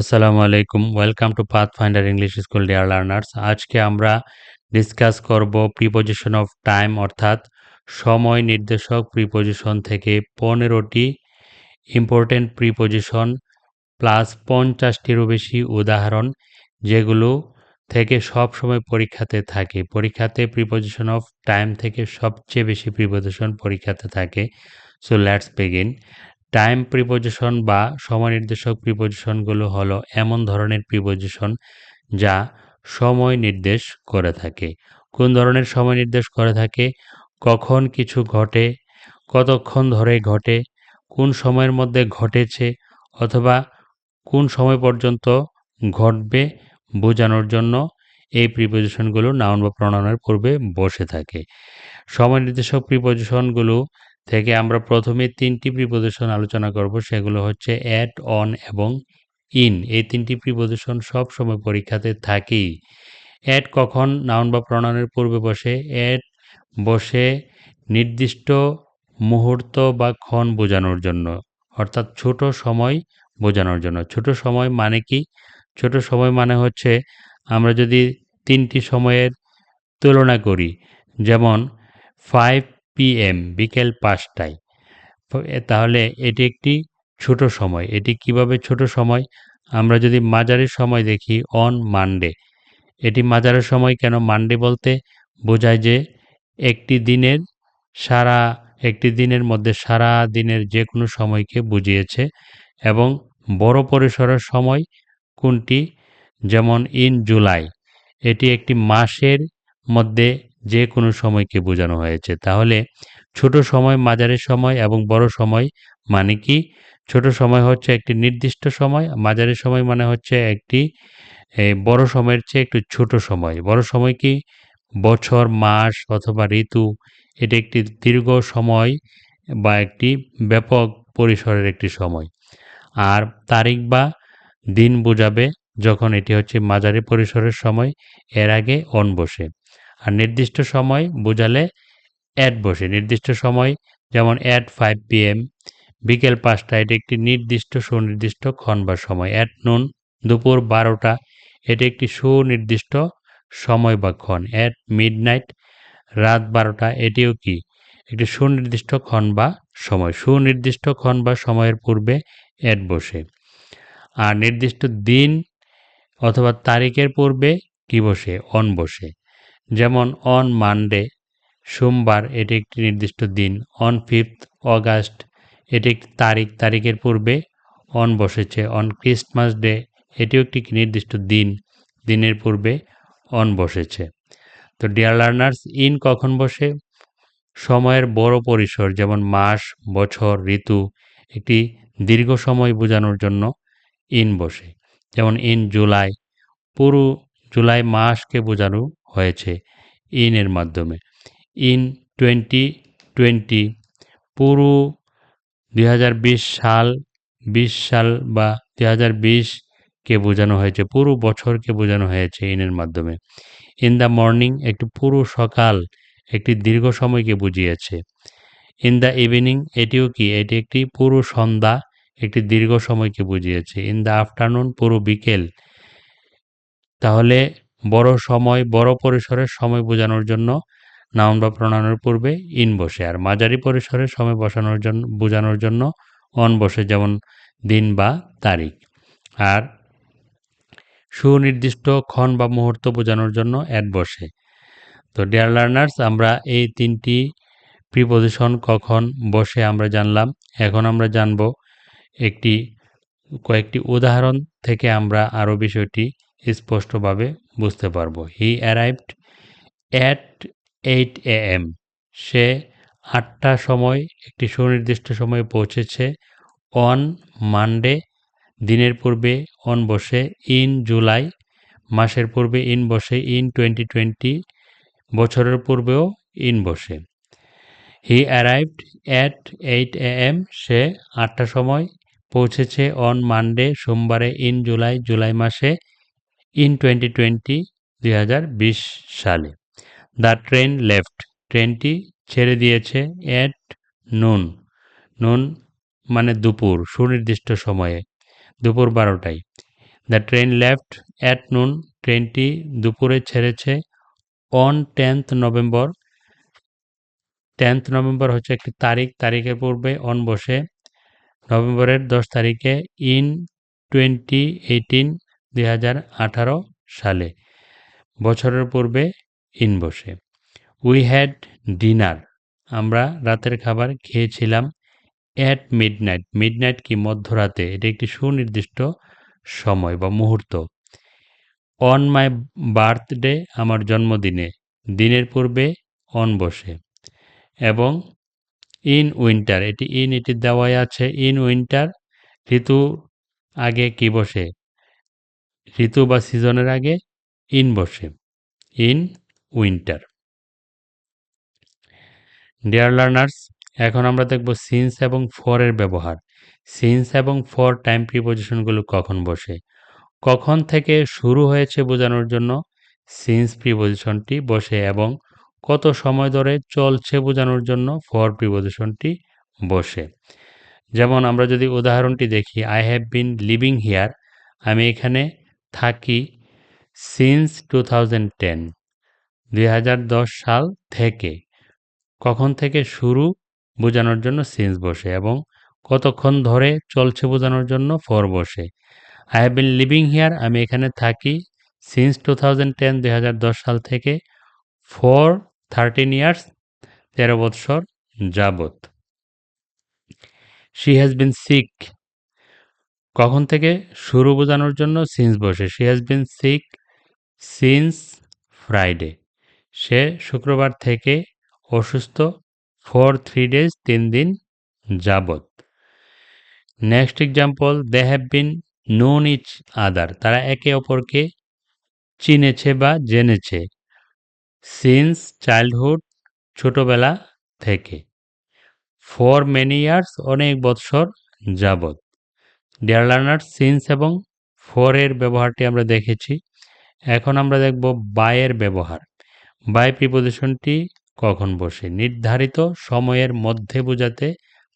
আসসালামু আলাইকুম। Welcome to path finder English school dear learners আজকে আমরা ডিসকাস করব প্রিপোজিশন অফ টাইম অর্থাৎ সময় নির্দেশক প্রিপোজিশন থেকে পনেরোটি ইম্পর্টেন্ট প্রিপোজিশন প্লাস পঞ্চাশটিরও বেশি উদাহরণ, যেগুলো থেকে সব সময় পরীক্ষাতে থাকে। পরীক্ষাতে প্রিপোজিশন অফ টাইম থেকে সবচেয়ে বেশি প্রিপোজিশন পরীক্ষাতে থাকে। So let's begin time preposition বা সময় নির্দেশক প্রিপোজিশনগুলো হলো এমন ধরনের প্রিপোজিশন যা সময় নির্দেশ করে থাকে। কোন ধরনের সময় নির্দেশ করে থাকে? কখন কিছু ঘটে? কতক্ষণ ধরে ঘটে? কোন সময়ের মধ্যে ঘটেছে? অথবা কোন সময় পর্যন্ত ঘটবে বোঝানোর জন্য এই প্রিপোজিশনগুলো নাউন বা প্রণয়নের পূর্বে বসে থাকে। সময় নির্দেশক প্রিপোজিশনগুলো থেকে আমরা প্রথমে তিনটি প্রিপোজিশন আলোচনা করব, সেগুলো হচ্ছে অ্যাট অন এবং ইন এই তিনটি প্রিপোজিশন সব সময় পরীক্ষাতে থাকেই। অ্যাড কখন? নাউন বা প্রণয়নের পূর্বে বসে। অ্যাড বসে নির্দিষ্ট মুহূর্ত বা ক্ষণ বোঝানোর জন্য, অর্থাৎ ছোট সময় বোঝানোর জন্য। ছোট সময় মানে কি? ছোট সময় মানে হচ্ছে আমরা যদি তিনটি সময়ের তুলনা করি, যেমন ফাইভ পিএম বিকেল পাঁচটায়। তাহলে এটি একটি ছোট সময়। এটি কীভাবে ছোট সময়? আমরা যদি মাঝারি সময় দেখি অন মানডে এটি মাঝারি সময় কেন মানডে বলতে? বোঝায় যে একটি দিনের সারা, একটি দিনের মধ্যে সারা দিনের যে কোনো সময়কে বুঝিয়েছে এবং বড় পরিসরের সময় কোনটি? যেমন ইন জুলাই এটি একটি মাসের মধ্যে যে কোনো সময়কে বোঝানো হয়েছে। তাহলে ছোট সময় মাঝারি সময় এবং বড় সময় মানে কি? ছোট সময় হচ্ছে একটি নির্দিষ্ট সময়, মাঝারি সময় মানে হচ্ছে একটি বড় সময়ের চেয়ে একটু ছোট সময়। বড় সময় কি? বছর, মাস অথবা ঋতু। এটি একটি দীর্ঘ সময় বা একটি ব্যাপক পরিসরের একটি সময়। আর তারিখ বা দিন বোঝাবে যখন এটি হচ্ছে মাঝারি পরিসরের সময়, এর আগে অন বসে। আর নির্দিষ্ট সময় বোঝালে অ্যাড বসে। নির্দিষ্ট সময় যেমন অ্যাট ফাইভ পিএম বিকেল পাঁচটা, এটি একটি নির্দিষ্ট সুনির্দিষ্ট ক্ষণ বা সময়। অ্যাট নুন দুপুর বারোটা, এটি একটি সুনির্দিষ্ট সময় বা ক্ষণ। অ্যাট মিড নাইট রাত বারোটা, এটিও কি? একটি সুনির্দিষ্ট ক্ষণ বা সময়। সুনির্দিষ্ট ক্ষণ বা সময়ের পূর্বে অ্যাড বসে। আর নির্দিষ্ট দিন অথবা তারিখের পূর্বে কি বসে? অন বসে। যেমন অন মানডে সোমবার এটি একটি নির্দিষ্ট দিন। অন ফিফথ অগাস্ট এটি একটি তারিখ। তারিখের পূর্বে অন বসেছে। অন ক্রিসমাস ডে এটিও একটি নির্দিষ্ট দিন। দিনের পূর্বে অন বসেছে। তো ডিয়ার লার্নার্স ইন কখন বসে? সময়ের বড় পরিসর, যেমন মাস, বছর, ঋতু, একটি দীর্ঘ সময় বোঝানোর জন্য ইন বসে। যেমন ইন জুলাই পুরো জুলাই মাসকে বোঝানো হয়েছে ইনের মাধ্যমে। ইন টোয়েন্টি টোয়েন্টি পুরো দুই হাজার বিশ সাল বিশ সাল বা দুই কে বোঝানো হয়েছে, পুরো বছরকে বোঝানো হয়েছে ইনের মাধ্যমে। ইন দ্য মর্নিং একটি পুরো সকাল, একটি দীর্ঘ সময়কে বুঝিয়েছে। ইন দ্য ইভিনিং এটিও কি? এটি একটি পুরো সন্ধ্যা, একটি দীর্ঘ সময়কে বুঝিয়েছে। ইন দ্য আফটারনুন পুরো বিকেল। তাহলে বড় সময়, বড় পরিসরের সময় বোঝানোর জন্য নাউন বা প্রণয়নের পূর্বে ইন বসে আর মাঝারি পরিসরের সময় বসানোর জন্য বোঝানোর জন্য অন বসে যেমন দিন বা তারিখ। আর সুনির্দিষ্ট ক্ষণ বা মুহূর্ত বোঝানোর জন্য অ্যাড বসে। তো ডিয়ার লার্নার্স, আমরা এই তিনটি প্রিপোজিশন কখন বসে আমরা জানলাম। এখন আমরা জানব একটি, কয়েকটি উদাহরণ থেকে আমরা আরও বিষয়টি স্পষ্টভাবে বুঝতে পারব। He arrived at eight A M সে আটটা সময়, একটি সুনির্দিষ্ট সময়ে পৌঁছেছে। অন মানডে দিনের পূর্বে অন বসে ইন জুলাই মাসের পূর্বে ইন বসে ইন টোয়েন্টি টোয়েন্টি বছরের পূর্বেও ইন বসে। He arrived at eight A M সে আটটার সময় পৌঁছেছে অন মানডে সোমবারে ইন জুলাই জুলাই মাসে ইন টোয়েন্টি টোয়েন্টি দুই হাজার বিশ সালে। দ্য ট্রেন লেফট ট্রেনটি ছেড়ে দিয়েছে অ্যাট নুন নুন মানে দুপুর, সুনির্দিষ্ট সময়ে। দুপুর বারোটায়। The train left at noon ট্রেনটি দুপুরে ছেড়েছে on tenth November tenth November হচ্ছে একটি তারিখ। তারিখের পূর্বে অন বসে। নভেম্বরের দশ তারিখে ইন টোয়েন্টি এইটিন দুই হাজার আঠারো সালে। বছরের পূর্বে ইন বসে উই হ্যাড ডিনার আমরা রাতের খাবার খেয়েছিলাম অ্যাট মিডনাইট মিডনাইট কি মধ্যরাতে? এটি একটি সুনির্দিষ্ট সময় বা মুহূর্ত। অন মাই বার্থডে আমার জন্মদিনে। দিনের পূর্বে অন বসে। এবং ইন উইন্টার এটি ইন এটি দেওয়াই আছে ইন উইন্টার ঋতু আগে কি বসে? ঋতু বা সিজনের আগে ইন বসে, ইন উইন্টার। ডিয়ার লার্নার্স, এখন আমরা দেখব সিন্স এবং ফরের ব্যবহার। সিন্স এবং ফর টাইম প্রিপোজিশনগুলো কখন বসে? কখন থেকে শুরু হয়েছে বোঝানোর জন্য সিন্স প্রিপোজিশনটি বসে এবং কত সময় ধরে চলছে বোঝানোর জন্য ফর প্রিপোজিশনটি বসে। যেমন আমরা যদি উদাহরণটি দেখি I have been living here আমি এখানে থাকি সিন্স টু থাউজেন্ড টেন সাল থেকে। কখন থেকে শুরু বোঝানোর জন্য সিন্স বসে এবং কতক্ষণ ধরে চলছে বোঝানোর জন্য ফর বসে। I have been living here আমি এখানে থাকি সিন্স টু থাউজেন্ড টেন সাল থেকে ফর থার্টিন ইয়ার্স তেরো বৎসর যাবত শি হ্যাজ বিন সিক কখন থেকে শুরু বোঝানোর জন্য সিন্স বসে। She has been sick since Friday সে শুক্রবার থেকে অসুস্থ ফর থ্রি ডেজ তিন দিন যাবত next example they have been known each other তারা একে অপরকে চিনেছে বা জেনেছে সিন্স চাইল্ডহুড ছোটবেলা থেকে। ফর মেনি ইয়ার্স অনেক বৎসর যাবৎ। ডিয়ার লার্নার সিন্স এবং ফরের ব্যবহারটি আমরা দেখেছি, এখন আমরা দেখব বায়ের ব্যবহার। বাই প্রিপোজিশনটি কখন বসে? নির্ধারিত সময়ের মধ্যে বোঝাতে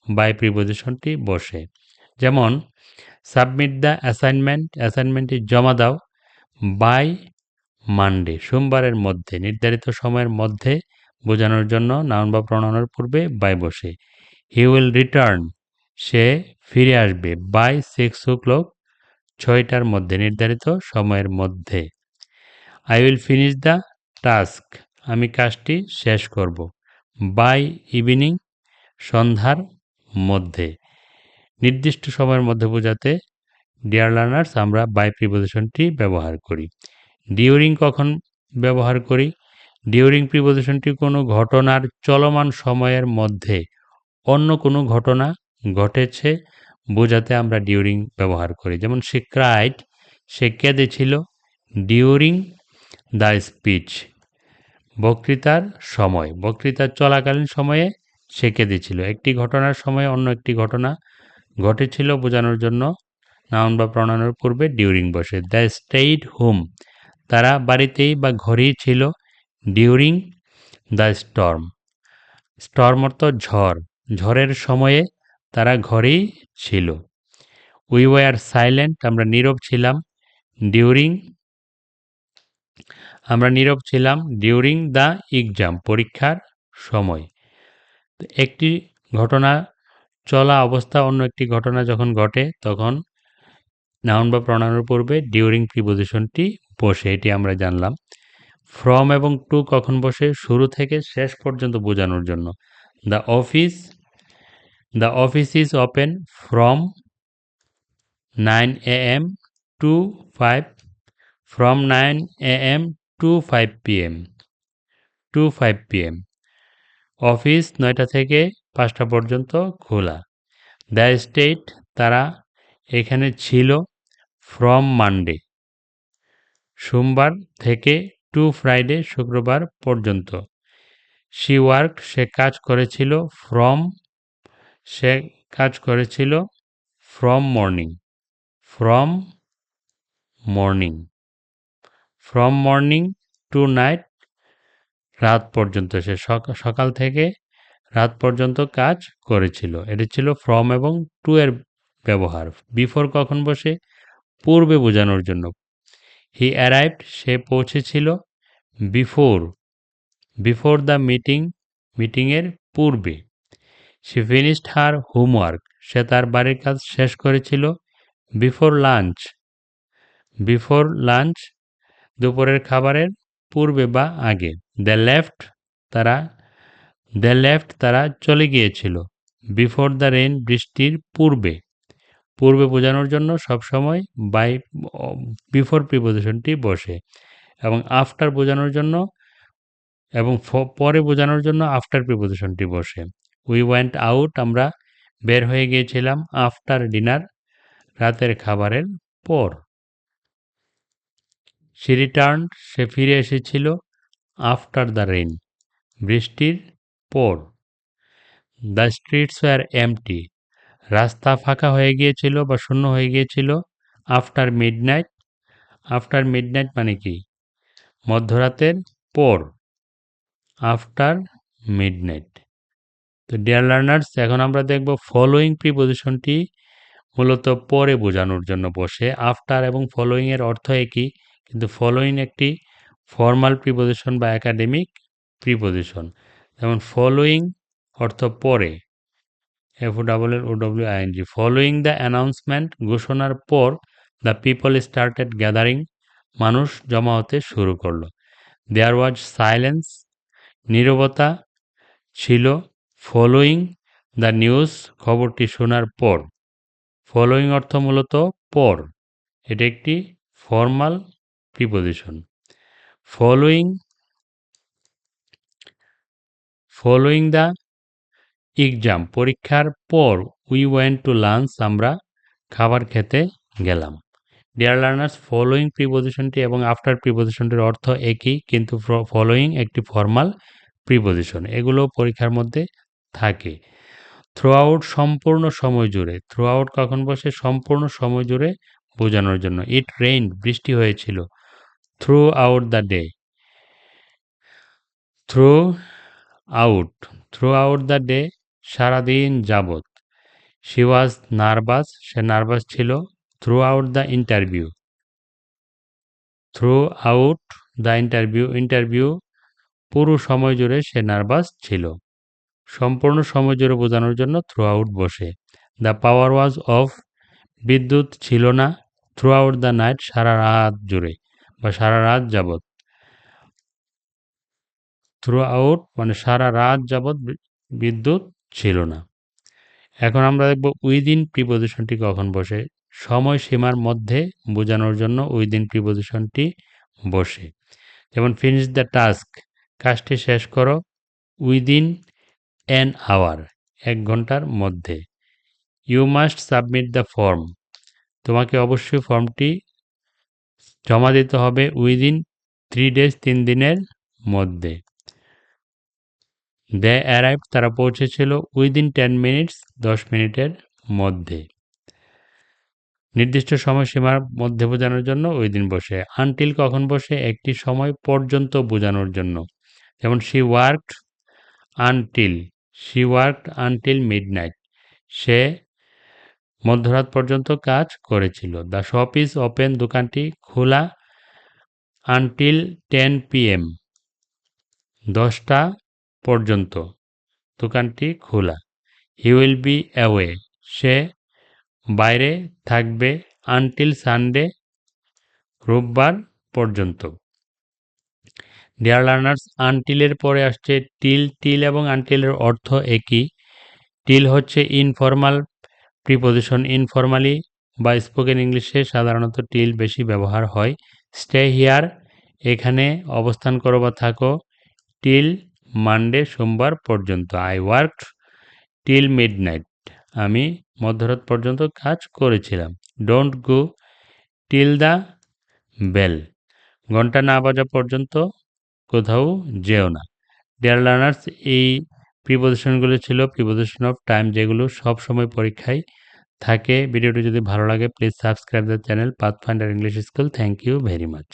বাই প্রিপোজিশনটি বসে। যেমন সাবমিট দ্য অ্যাসাইনমেন্ট অ্যাসাইনমেন্টটি জমা দাও বাই মানডে সোমবারের মধ্যে, নির্ধারিত সময়ের মধ্যে বোঝানোর জন্য নাউন বা প্রণয়নের পূর্বে বাই বসে। হি উইল রিটার্ন সে ফিরে আসবে বাই সিক্স ও ক্লক ছয়টার মধ্যে, নির্ধারিত সময়ের মধ্যে। I will finish the task আমি কাজটি শেষ করব। বাই ইভিনিং সন্ধ্যার মধ্যে। নির্দিষ্ট সময়ের মধ্যে বোঝাতে ডিয়ার লার্নার্স আমরা বাই প্রিপোজিশনটি ব্যবহার করি। ডিউরিং কখন ব্যবহার করি? ডিউরিং প্রিপোজিশনটি কোনো ঘটনার চলমান সময়ের মধ্যে। অন্য কোনো ঘটনা ঘটেছে বোঝাতে আমরা ডিউরিং ব্যবহার করি। যেমন সে ক্রাইড সে কেঁদেছিল ডিউরিং দ্য স্পিচ বক্তৃতার সময় বক্তৃতার চলাকালীন সময়ে সে কেঁদেছিল একটি ঘটনার সময় অন্য একটি ঘটনা ঘটেছিল বোঝানোর জন্য। নাউন বা প্রণয়নের পূর্বে ডিউরিং বসে। দ্য স্টেইড হোম তারা বাড়িতেই বা ঘরেই ছিল ডিউরিং দ্য স্টর্ম স্টর্ম অর্থ ঝড়। ঝড়ের সময়ে তারা ঘরেই ছিল। উই ওয়ার সাইলেন্ট আমরা নীরব ছিলাম ডিউরিং আমরা নীরব ছিলাম ডিউরিং দ্য এক্সাম পরীক্ষার সময়। একটি ঘটনা, চলা অবস্থা অন্য একটি ঘটনা যখন ঘটে, তখন নাউন বা প্রণয়নের পূর্বে ডিউরিং প্রিপোজিশনটি বসে, এটি আমরা জানলাম। ফ্রম এবং টু কখন বসে, শুরু থেকে শেষ পর্যন্ত বোঝানোর জন্য। The office from nine A M to five from nine A M to five P M to five P M office নয়টা থেকে পাঁচটা পর্যন্ত খোলা। দ্য স্টেট তারা এখানে ছিল ফ্রম মানডে সোমবার থেকে টু ফ্রাইডে শুক্রবার পর্যন্ত। শি ওয়ার্ক সে কাজ করেছিল ফ্রম সে কাজ করেছিল from morning from morning from morning to night রাত পর্যন্ত। সে সকাল থেকে রাত পর্যন্ত কাজ করেছিল। এটি ছিল ফ্রম এবং টু এর ব্যবহার। বিফোর কখন বসে? পূর্বে বোঝানোর জন্য। হি অ্যারাইভড সে পৌঁছেছিল বিফোর বিফোর দ্য মিটিং মিটিংয়ের পূর্বে। সে ফিনিশড হার হোমওয়ার্ক সে তার বাড়ির কাজ শেষ করেছিল বিফোর লাঞ্চ বিফোর লাঞ্চ দুপুরের খাবারের পূর্বে বা আগে। দ্য লেফট তারা দ্য লেফট তারা চলে গিয়েছিল বিফোর দ্য রেন বৃষ্টির পূর্বে। পূর্বে বোঝানোর জন্য সবসময় বাই বিফোর প্রিপোজিশনটি বসে এবং আফটার বোঝানোর জন্য এবং পরে বোঝানোর জন্য আফটার প্রিপোজিশনটি বসে। উই ওয়েন্ট আউট আমরা বের হয়ে গিয়েছিলাম আফটার ডিনার রাতের খাবারের পর। সি রিটার্ন সে ফিরে এসেছিল আফটার দ্য রেইন বৃষ্টির পর। দ্য স্ট্রিটস ওয়ার এমটি রাস্তা ফাঁকা হয়ে গিয়েছিল বা শূন্য হয়ে গিয়েছিল আফটার মিডনাইট আফটার মিডনাইট মানে কি? মধ্যরাতের পর আফটার মিডনাইট তো ডিয়ার লার্নার্স এখন আমরা দেখব ফলোয়িং প্রিপোজিশনটি মূলত পরে বোঝানোর জন্য বসে। আফটার এবং ফলোয়িংয়ের অর্থ একই, কিন্তু ফলোয়িং একটি ফর্মাল প্রিপোজিশন বা একাডেমিক প্রিপোজিশন যেমন ফলোয়িং অর্থ পরে F O double L O W ING following the announcement ঘোষণার পর দ্য পিপল স্টার্টেড গ্যাদারিং মানুষ জমা হতে শুরু করল। দেয়ার ওয়াজ সাইলেন্স নীরবতা ছিল ফলোয়িং দ্য নিউজ খবরটি শোনার পর। ফলোয়িং অর্থ মূলত পর। এটি একটি formal preposition following following the exam পরীক্ষার পর উই ওয়েন্ট টু লাঞ্চ আমরা খাবার খেতে গেলাম। ডিয়ার লার্নার্স ফলোয়িং প্রিপোজিশনটি এবং আফটার প্রিপোজিশনটির অর্থ একই, কিন্তু ফলোয়িং একটি ফর্মাল প্রিপোজিশন এগুলো পরীক্ষার মধ্যে থাকে। থ্রু আউট সম্পূর্ণ সময় জুড়ে থ্রু আউট কখন বসে? সম্পূর্ণ সময় জুড়ে বোঝানোর জন্য। ইট রেইন বৃষ্টি হয়েছিল। Throughout the day throughout throughout the day সারাদিন যাবৎ। শি ওয়াজ নার্ভাস সে নার্ভাস ছিল। Throughout the interview throughout the interview interview পুরো সময় জুড়ে সে নার্ভাস ছিল। সম্পূর্ণ সময় জুড়ে বোঝানোর জন্য থ্রু আউট বসে। দ্য পাওয়ার ওয়াজ অফ বিদ্যুৎ ছিল না থ্রু আউট দ্য নাইট সারা রাত জুড়ে বা সারা রাত যাবৎ। থ্রু আউট মানে সারা রাত যাবৎ বিদ্যুৎ ছিল না। এখন আমরা দেখব উইদিন প্রিপোজিশনটি কখন বসে সময়সীমার মধ্যে বোঝানোর জন্য উইদিন প্রিপোজিশনটি বসে। যেমন ফিনিশ দ্য টাস্ক কাজটি শেষ করো উইদিন অ্যান আওয়ার এক ঘণ্টার মধ্যে। You must submit the form তোমাকে অবশ্যই ফর্মটি জমা দিতে হবে উইদিন থ্রি ডেজ তিন দিনের মধ্যে। দে অ্যারাইভ তারা পৌঁছেছিল উইদিন টেন মিনিটস দশ মিনিটের মধ্যে। নির্দিষ্ট সময়সীমার মধ্যে বোঝানোর জন্য ওই দিন বসে। আনটিল কখন বসে? একটি সময় পর্যন্ত বোঝানোর জন্য। যেমন she work until she work until midnight সে মধ্যরাত পর্যন্ত কাজ করেছিল। দ্য শপ ইজ ওপেন দোকানটি খোলা আনটিল টেন পিএম দশটা পর্যন্ত। দোকানটি খোলা। হি উইল বি অ্যাওয়ে সে বাইরে থাকবে আনটিল সানডে রোববার পর্যন্ত। ডিয়ার লার্নার্স আনটিলের পরে আসছে টিল টিল এবং আনটিলের অর্থ একই। টিল হচ্ছে ইনফর্মাল প্রিপোজিশন ইনফর্মালি বা স্পোকেন ইংলিশে সাধারণত টিল বেশি ব্যবহার হয়। স্টে হিয়ার এখানে অবস্থান করো বা থাকো। টিল মানডে সোমবার পর্যন্ত। I work till midnight আমি মধ্যরাত পর্যন্ত কাজ করেছিলাম। Don't go till the bell ঘণ্টা না বাজা পর্যন্ত কোথাও যেও না। ডিয়ার লার্নার্স এই প্রিপোজিশনগুলো ছিল প্রিপোজিশন অফ টাইম যেগুলো সব সময় পরীক্ষায় থাকে। ভিডিওটি যদি ভালো লাগে please subscribe the channel Path Finder English School thank you very much